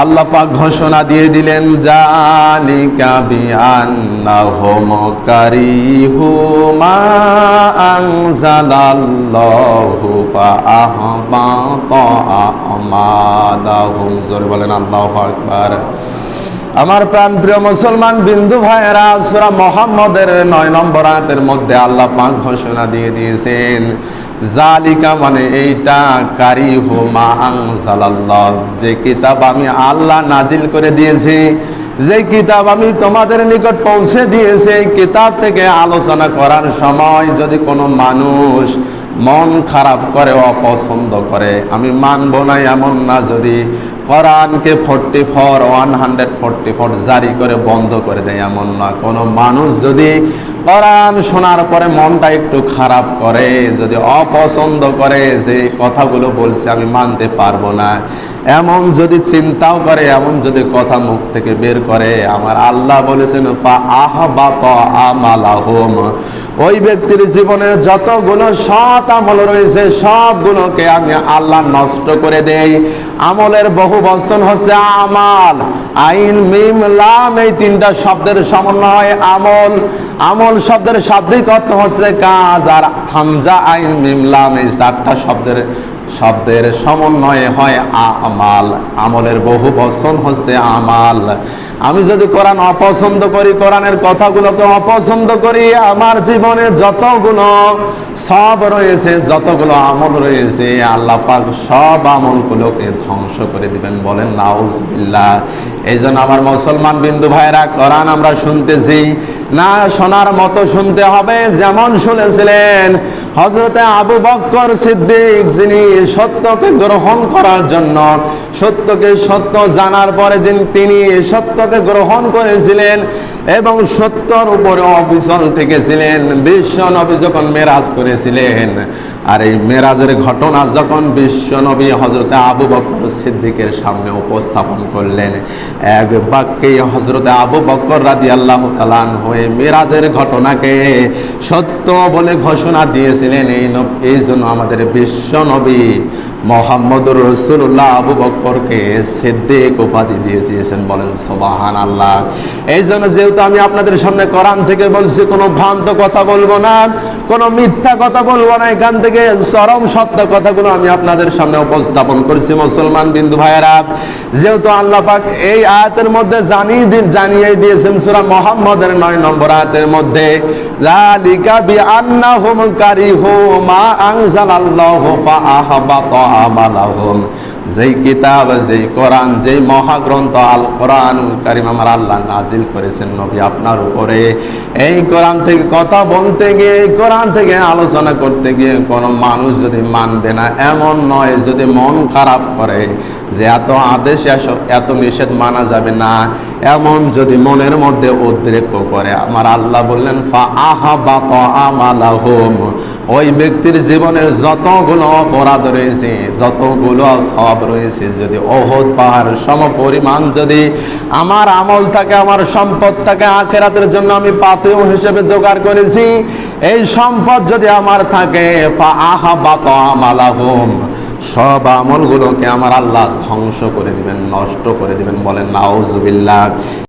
আল্লাহ পাক ঘোষণা দিয়ে দিলেন, জালিকা বিআন্নাহুম কারিহু মা আনজালাল্লাহু ফাআহবাতা আমালাহুম। জোরে বলেন, আল্লাহু আকবার। আমার প্রাণ প্রিয় মুসলমান বিন্দু ভাইয়েরা, সূরা মুহাম্মদের নয় নম্বর আয়াতের মধ্যে আল্লাহ পাক ঘোষণা দিয়ে দিয়েছেন, জালিকা মানে এইটা, কারি হুমা আনজালাল্লাহ। যে কিতাব আমি আল্লাহ নাজিল করে দিয়েছি, যে কিতাব আমি তোমাদের নিকট পৌঁছে দিয়েছি, এই কিতাব থেকে আলোচনা করার সময় যদি কোনো মানুষ মন খারাপ করে, অপছন্দ করে, আমি মানব না এমন না যদি কোরআনকে forty four one hundred forty four জারি করে বন্ধ করে দেয়, এমন না। কোনো মানুষ যদি কোরআন শোনার পরে মনটা একটু খারাপ করে, যদি অপছন্দ করে যে কথাগুলো বলছে, আমি মানতে পারব না। এমন যদি চিন্তাও করে, এমন যদি কথা মুখ থেকে বের করে, আমার আল্লাহ বলেছেন, ফা আহবাত আমালাহুম। ওই ব্যক্তির জীবনে যতগুলো সৎ আমল রয়েছে, সবগুলোকে আমি আল্লাহ নষ্ট করে দেই। আমলের বহু বচন হচ্ছে আমাল। আইন, মিম, লাম, এই তিনটা শব্দের সমন্বয় আমল। আমল শব্দের শাব্দিক অর্থ হচ্ছে কাজ, আর হামজা, আইন, মিম, লাম, এই চারটা শব্দের শব্দের সমন্বয়ে হয় আমাল। আমলের বহু বচন হচ্ছে আমাল। আমি যদি কোরআন অপছন্দ করি, কোরআনের কথাগুলোকে অপছন্দ করি, আমার জীবনে যতগুলো সব রয়েছে, যতগুলো আমল রয়েছে, আল্লাহ পাক সব আমলগুলোকে ধ্বংস করে দিবেন বলেন, নাউজবিল্লাহ। এই জন্য আমার মুসলমান বিন্দু ভাইরা কোরআন আমরা শুনতেছি না শোনার মতো শুনতে হবে, যেমন শুনেছিলেন হজরতে আবু বক্কর সিদ্দিক, যিনি সত্যকে গ্রহণ করার জন্য, সত্যকে সত্য জানার পরে যিনি, তিনি সত্যকে গ্রহণ করেছিলেন এবং সত্যর উপরে অবিচল থেকেছিলেন। বিশ্ব নবী যখন মেরাজ করেছিলেন, আর এই মেরাজের ঘটনা যখন বিশ্ব নবী হজরতে আবু বক্কর সিদ্দিকের সামনে উপস্থাপন করলেন, এক বাক্যে হজরতে আবু বক্কর রাদি আল্লাহ তালান হয়ে মেরাজের ঘটনাকে সত্য বলে ঘোষণা দিয়েছিলেন এই এই জন্য আমাদের বিশ্ব নবী মোহাম্মদুর রসুল্লাহ আবু বক্করকে সিদ্দিক উপাধি দিয়ে দিয়েছেন বলেন সোবাহান আল্লাহ এই জন্য যেহেতু আমি আপনাদের সামনে কোরআন থেকে বলছি, কোনো ভ্রান্ত কথা বলব না, কোনো মিথ্যা কথা বলব না, এখান থেকে চরম সত্য কথাগুলো আমি আপনাদের সামনে উপস্থাপন করেছি, মুসলমান বিন্দু ভাইয়েরা। যেহেতু আল্লাহ পাক এই আয়াতের মধ্যে জানিয়ে দিন, জানিয়ে দিয়েছেন সূরা মুহাম্মদের নয় নম্বর আয়াতের মধ্যে জালিকা বি আন্নাহুম কারিহু মা আনজালাল্লাহু ফাআহবাতা আমালাহুম। যেই কিতাব, যেই কোরআন, যেই মহাগ্রন্থ আল কোরআন কারিম আমার আল্লাহ নাজিল করেছেন নবী আপনার উপরে। এই কোরআন থেকে কথা বলতে গিয়ে, এই কোরআন থেকে আলোচনা করতে গিয়ে কোনো মানুষ যদি মানবে না, এমন নয় যদি মন খারাপ করে যে এত আদেশ, এস- এত নিষেধ মানা যাবে না। এমন যদি মনের মধ্যে উদ্রেক করে, আমার আল্লাহ বললেন ফা আহা বাত আমালাহুম ওই ব্যক্তির জীবনে যতগুলো অপরাধ রয়েছে, যতগুলো সব রয়েছে যদি অহদ পাহাড় সম পরিমাণ যদি আমার আমল থাকে, আমার সম্পদ থাকে, আখেরাতের জন্য আমি পাতেও হিসেবে জোগাড় করেছি, এই সম্পদ যদি আমার থাকে আহা সব আমলগুলোকে আমার আল্লাহ ধ্বংস করে দিবেন, নষ্ট করে দিবেন বলেন, নাউজুবিল্লাহ।